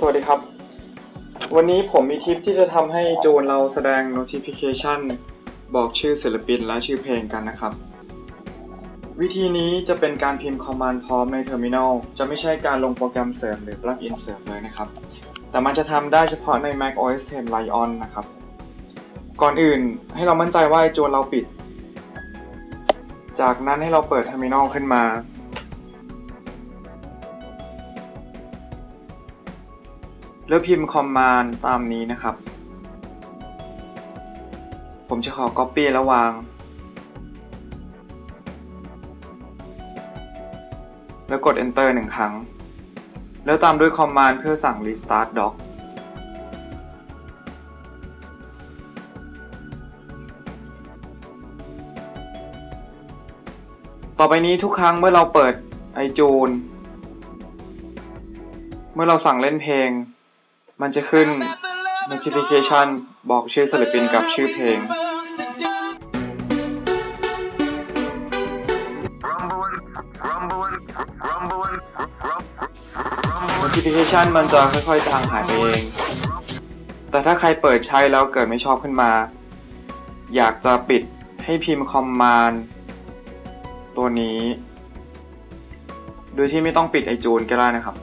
สวัสดีครับ วันนี้ผมมีทิปที่จะทำให้จูนเราแสดง notification บอกชื่อศิลปินและชื่อเพลงกันนะครับ วิธีนี้จะเป็นการพิมพ์ command พร้อมใน terminal จะไม่ใช่การลงโปรแกรมเสริมหรือ plugin เสริมเลยนะครับ แต่มันจะทำได้เฉพาะใน Mac OS X Lion นะครับ ก่อนอื่นให้เรามั่นใจว่าจูนเราปิด จากนั้นให้เราเปิด terminal ขึ้นมา แล้วพิมพ์ command ตามนี้นะครับ ผมจะขอ copy แล้ววาง แล้วกด enter หนึ่งครั้ง แล้วตามด้วย command เพื่อสั่ง restart Doc ต่อไปนี้ทุกครั้งเมื่อเราเปิด iTunes เมื่อเราสั่งเล่นเพลง มันจะขึ้น notification บอกชื่อศิลปินกับชื่อเพลง notification มันจะค่อยๆจางหายไปเอง แต่ถ้าใครเปิดใช้แล้วเกิดไม่ชอบขึ้นมา อยากจะปิดให้พิมพ์ command ตัวนี้ โดยที่ไม่ต้องปิดไอจูนก็ได้นะครับ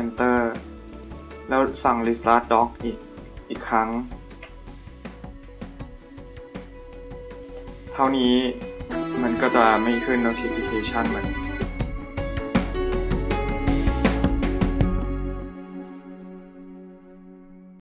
enter แล้วสั่ง restart dock อีก อีกครั้ง เท่านี้มันก็จะไม่ขึ้น notification เหมือน